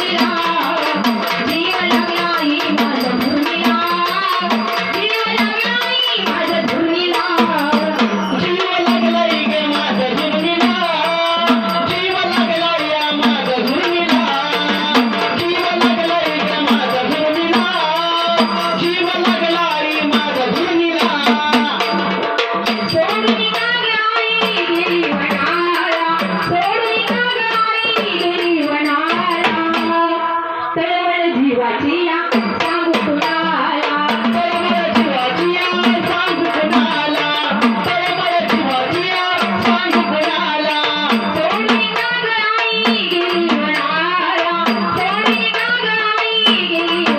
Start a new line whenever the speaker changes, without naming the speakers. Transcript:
Maria, Maria. जीवाची या सांगू कुणाला?
तर मला जीवाची या सांगू कुणाला? तर मला जीवाची या सांगू कुणाला?
सोनी नाग आई गेली म्हणाला. सोनी नाग आई गेली